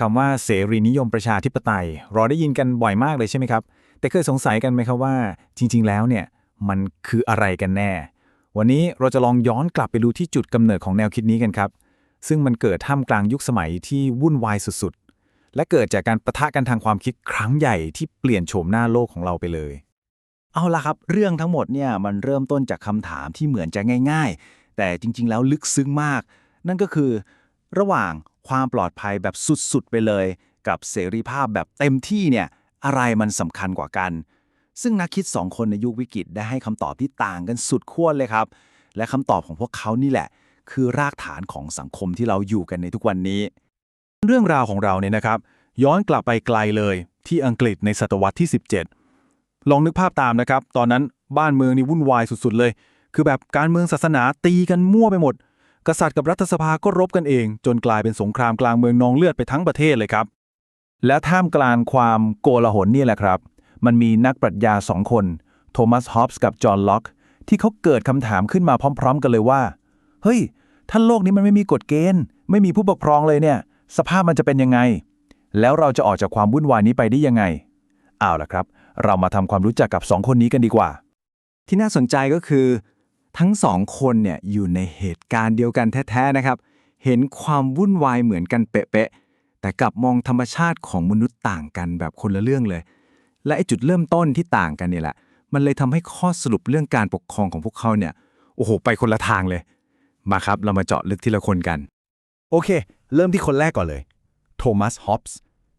คำว่าเสรีนิยมประชาธิปไตยเราได้ยินกันบ่อยมากเลยใช่ไหมครับ แต่เคยสงสัยกันไหมครับว่า จริง ๆ แล้วเนี่ยมันคืออะไรกันแน่ วันนี้เราจะลองย้อนกลับไปดูที่จุดกำเนิดของแนวคิดนี้กันครับ ซึ่งมันเกิดท่ามกลางยุคสมัยที่วุ่นวายสุดๆ และเกิดจากการประทะกันทางความคิดครั้งใหญ่ที่เปลี่ยนโฉมหน้าโลกของเราไปเลย เอาละครับ เรื่องทั้งหมดเนี่ยมันเริ่มต้นจากคำถามที่เหมือนจะง่าย ๆ แต่จริง ๆ แล้วลึกซึ้งมาก นั่นก็คือ ระหว่าง ความปลอดภัยแบบสุดๆ ไปเลย กับเสรีภาพแบบเต็มที่เนี่ยอะไรมันสำคัญกว่ากัน ซึ่งนักคิดสองคนในยุควิกฤตได้ให้คำตอบที่ต่างกันสุดขั้วเลยครับ และคำตอบของพวกเขานี่แหละ คือรากฐานของสังคมที่เราอยู่กันในทุกวันนี้ เรื่องราวของเราเนี่ยนะครับ ย้อนกลับไปไกลเลย ที่อังกฤษในศตวรรษที่ 17 ลองนึกภาพตามนะครับ ตอนนั้นบ้านเมืองนี่วุ่นวายสุดๆเลย คือแบบการเมืองศาสนาตีกันมั่วไปหมด กษัตริย์กับรัฐสภาก็รบกันเอง จนกลายเป็นสงครามกลางเมืองนองเลือดไปทั้งประเทศเลยครับ และท่ามกลางความโกลาหลนี่แหละครับ มันมีนักปรัชญาสองคน โทมัสฮอปส์กับจอห์นล็อก ที่เขาเกิดคำถามขึ้นมาพร้อม ๆ กันเลยว่า เฮ้ย ถ้าโลกนี้มันไม่มีกฎเกณฑ์ ไม่มีผู้ปกครองเลยเนี่ย สภาพมันจะเป็นยังไง แล้วเราจะออกจากความวุ่นวายนี้ไปได้ยังไงเอาล่ะครับ เรามาทำความรู้จักกับสองคนนี้กันดีกว่า ที่น่าสนใจก็คือ ทั้งสองคนเนี่ยอยู่ในเหตุการณ์เดียวกันแท้ๆนะครับ เห็นความวุ่นวายเหมือนกันเป๊ะๆแต่กลับมองธรรมชาติของมนุษย์ต่างกันแบบคนละเรื่องเลย และไอ้จุดเริ่มต้นที่ต่างกันเนี่ยแหละ มันเลยทำให้ข้อสรุปเรื่องการปกครองของพวกเขาเนี่ยโอ้โห ไปคนละทางเลย มาครับเรามาเจาะลึกทีละคนกัน โอเค เริ่มที่คนแรกก่อนเลย โทมัส ฮอปส์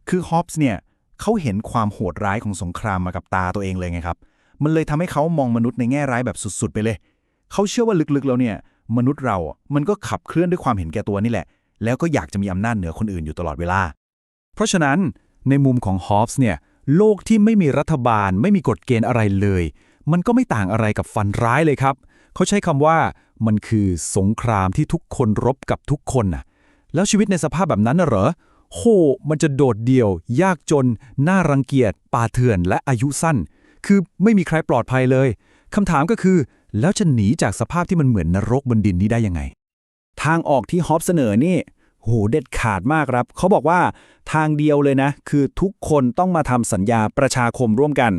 คือฮอปส์เนี่ยเขาเห็นความโหดร้ายของสงครามมากับตาตัวเองเลยไงครับ มันเลยทำให้เขามองมนุษย์ในแง่ร้ายแบบสุดๆ ไปเลย เขาเชื่อว่าลึกๆแล้วเนี่ย มนุษย์เรา มันก็ขับเคลื่อนด้วยความเห็นแก่ตัวนี่แหละ แล้วก็อยากจะมีอำนาจเหนือคนอื่นอยู่ตลอดเวลา เพราะฉะนั้นในมุมของฮอปส์เนี่ยโลกที่ไม่มีรัฐบาลไม่มีกฎเกณฑ์อะไรเลย มันก็ไม่ต่างอะไรกับฟันร้ายเลยครับ เขาใช้คำว่ามันคือสงครามที่ทุกคนรบกับทุกคนน่ะแล้วชีวิตในสภาพแบบนั้นน่ะเหรอโหมันจะโดดเดี่ยว ยากจน น่ารังเกียจป่าเถื่อนและอายุสั้น คือไม่มีใครปลอดภัยเลยคำถามก็คือ แล้วจะหนีจากสภาพที่มันเหมือนนรกบนดินนี้ได้ยังไง ทางออกที่ฮอปเสนอนี่โหเด็ดขาดมากครับ เขาบอกว่าทางเดียวเลยนะ คือทุกคนต้องมาทำสัญญาประชาคมร่วมกัน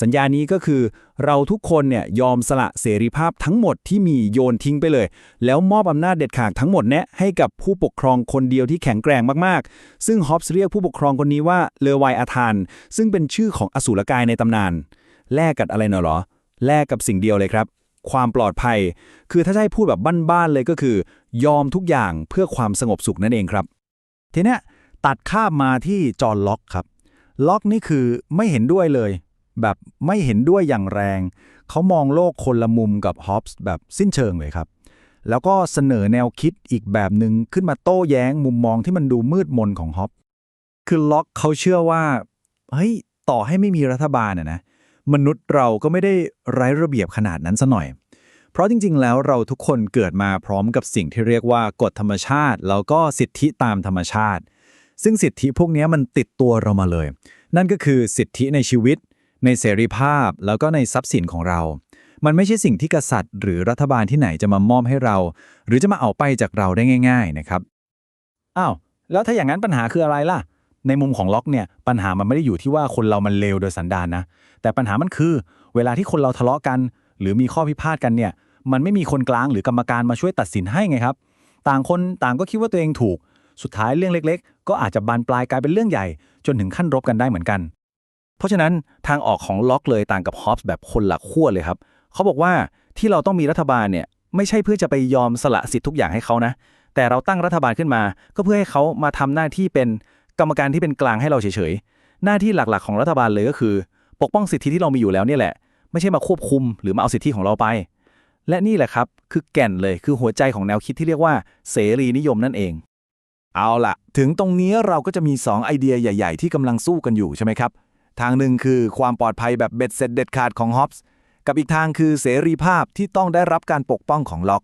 สัญญานี้ก็คือ เราทุกคนเนี่ยยอมสละเสรีภาพทั้งหมดที่มีโยนทิ้งไปเลย แล้วมอบอำนาจเด็ดขาดทั้งหมดเนี้ยให้กับผู้ปกครองคนเดียวที่แข็งแกร่งมากๆ ซึ่งฮอปส์เรียกผู้ปกครองคนนี้ว่าเลวายอาธาน ซึ่งเป็นชื่อของอสูรกายในตำนาน แลกกับอะไรเนาะหรอ แลกกับสิ่งเดียวเลยครับ ความปลอดภัย คือถ้าจะให้พูดแบบบ้านๆเลยก็คือ ยอมทุกอย่างเพื่อความสงบสุขนั่นเองครับ ทีนี้ตัดข้ามมาที่จอห์นล็อกครับ ล็อกนี่คือไม่เห็นด้วยเลย แบบไม่เห็นด้วยอย่างแรง เขามองโลกคนละมุมกับฮอปส์แบบสิ้นเชิงเลยครับ แล้วก็เสนอแนวคิดอีกแบบหนึ่งขึ้นมาโต้แย้งมุมมองที่มันดูมืดมนของฮอปคือล็อกเขาเชื่อว่าเฮ้ยต่อให้ไม่มีรัฐบาลนะนะ มนุษย์เราก็ไม่ได้ไร้ระเบียบขนาดนั้นซะหน่อย เพราะจริง ๆ แล้วเราทุกคนเกิดมาพร้อมกับสิ่งที่เรียกว่ากฎธรรมชาติ แล้วก็สิทธิตามธรรมชาติ ซึ่งสิทธิพวกนี้มันติดตัวเรามาเลย นั่นก็คือสิทธิในชีวิต ในเสรีภาพแล้วก็ในทรัพย์สินของเรา มันไม่ใช่สิ่งที่กษัตริย์ หรือรัฐบาลที่ไหนจะมามอบให้เรา หรือจะมาเอาไปจากเราได้ง่าย ๆ นะครับอ้าวแล้วถ้าอย่างนั้นปัญหาคืออะไรล่ะ ในมุมของล็อกเนี่ยปัญหามันไม่ได้อยู่ที่ว่าคนเรามันเลวโดยสันดานนะ แต่ปัญหามันคือ เวลาที่คนเราทะเลาะกัน หรือมีข้อพิพาทกันเนี่ย มันไม่มีคนกลางหรือกรรมการมาช่วยตัดสินให้ไงครับ ต่างคนต่างก็คิดว่าตัวเองถูก สุดท้ายเรื่องเล็ก ๆ ก็อาจจะบานปลายกลายเป็นเรื่องใหญ่ จนถึงขั้นรบกันได้เหมือนกัน เพราะฉะนั้นทางออกของล็อกเลยต่างกับฮอปส์แบบคนหละขั้วเลยครับเขาบอกว่าที่เราต้องมีรัฐบาลเนี่ยไม่ใช่เพื่อจะไปยอมสละสิทธิ์ทุกอย่างให้เขานะ แต่เราตั้งรัฐบาลขึ้นมา ก็เพื่อให้เขามาทำหน้าที่เป็น กรรมการที่เป็นกลางให้เราเฉยๆ หน้าที่หลักๆ ของรัฐบาลเลยก็คือ ปกป้องสิทธิที่เรามีอยู่แล้วเนี่ยแหละ ไม่ใช่มาควบคุมหรือมาเอาสิทธิของเราไป และนี่แหละครับคือแก่นเลยคือหัวใจของแนวคิดที่เรียกว่าเสรีนิยมนั่นเอง เอาละถึงตรงนี้เราก็จะมี 2 ไอเดียใหญ่ ๆ ที่กำลังสู้กันอยู่ใช่ไหมครับ ทางหนึ่งคือความปลอดภัยแบบเบ็ดเสร็จเด็ดขาดของฮอปส์กับอีกทางคือเสรีภาพที่ต้องได้รับการปกป้องของล็อก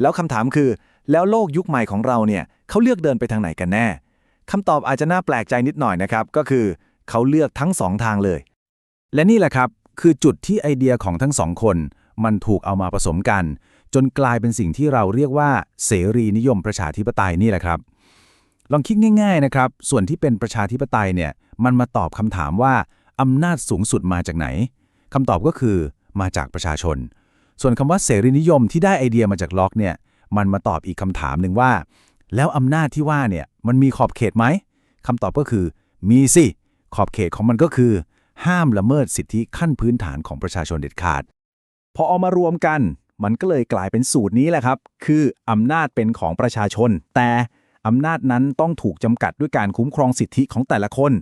แล้วคำถามคือ แล้วโลกยุคใหม่ของเราเนี่ยเขาเลือกเดินไปทางไหนกันแน่ คำตอบอาจจะน่าแปลกใจนิดหน่อยนะครับ ก็คือเขาเลือกทั้งสองทางเลย และนี่แหละครับ คือจุดที่ไอเดียของทั้งสองคน มันถูกเอามาผสมกัน จนกลายเป็นสิ่งที่เราเรียกว่า เสรีนิยมประชาธิปไตยนี่แหละครับ ลองคิดง่าย ๆนะครับ ส่วนที่เป็นประชาธิปไตยเนี่ย มันมาตอบคำถามว่าอำนาจสูงสุดมาจากไหนคำตอบก็คือมาจากประชาชน ส่วนคำว่าเสรีนิยมที่ได้ไอเดียมาจากล็อกเนี่ย มันมาตอบอีกคำถามหนึ่งว่า แล้วอำนาจที่ว่าเนี่ยมันมีขอบเขตไหมคำตอบก็คือ มีสิ ขอบเขตของมันก็คือ ห้ามละเมิดสิทธิขั้นพื้นฐานของประชาชนเด็ดขาด พอเอามารวมกัน มันก็เลยกลายเป็นสูตรนี้แหละครับ คืออำนาจเป็นของประชาชน แต่ อำนาจนั้นต้องถูกจำกัดด้วยการคุ้มครองสิทธิของแต่ละคน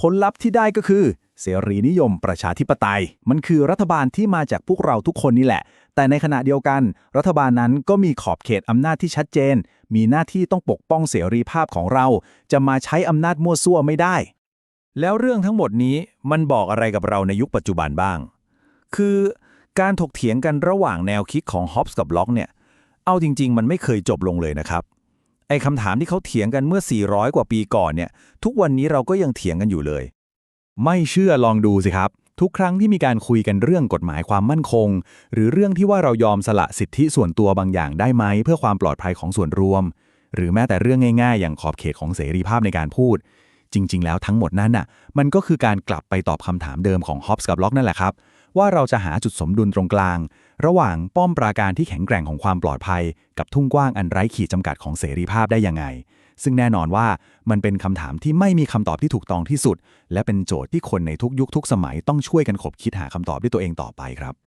ผลลัพธ์ที่ได้ก็คือ เสรีนิยมประชาธิปไตย มันคือรัฐบาลที่มาจากพวกเราทุกคนนี่แหละ แต่ในขณะเดียวกัน รัฐบาลนั้นก็มีขอบเขตอำนาจที่ชัดเจน มีหน้าที่ต้องปกป้องเสรีภาพของเรา จะมาใช้อำนาจมั่วซั่วไม่ได้ แล้วเรื่องทั้งหมดนี้มันบอกอะไรกับเราในยุคปัจจุบันบ้าง คือการถกเถียงกันระหว่างแนวคิดของฮอปส์กับล็อกเนี่ย เอาจริง ๆ มันไม่เคยจบลงเลยนะครับ ไอ้คำถามที่เขาเถียงกันเมื่อ 400 กว่าปีก่อนเนี่ย ทุกวันนี้เราก็ยังเถียงกันอยู่เลย ไม่เชื่อลองดูสิครับ ทุกครั้งที่มีการคุยกันเรื่องกฎหมายความมั่นคง หรือเรื่องที่ว่าเรายอมสละสิทธิส่วนตัวบางอย่างได้ไหม เพื่อความปลอดภัยของส่วนรวม หรือแม้แต่เรื่องง่ายๆ อย่างขอบเขตของเสรีภาพในการพูด จริง ๆ แล้วทั้งหมดนั้นน่ะ มันก็คือการกลับไปตอบคำถามเดิมของฮอปส์กับล็อกนั่นแหละครับ ว่าเราจะหาจุดสมดุลตรงกลาง ระหว่างป้อมปราการที่แข็งแกร่งของความปลอดภัย กับทุ่งกว้างอันไร้ขีดจำกัดของเสรีภาพได้ยังไง ซึ่งแน่นอนว่ามันเป็นคำถามที่ไม่มีคำตอบที่ถูกต้องที่สุด และเป็นโจทย์ที่คนในทุกยุคทุกสมัยต้องช่วยกันขบคิดหาคำตอบด้วยตัวเองต่อไปครับ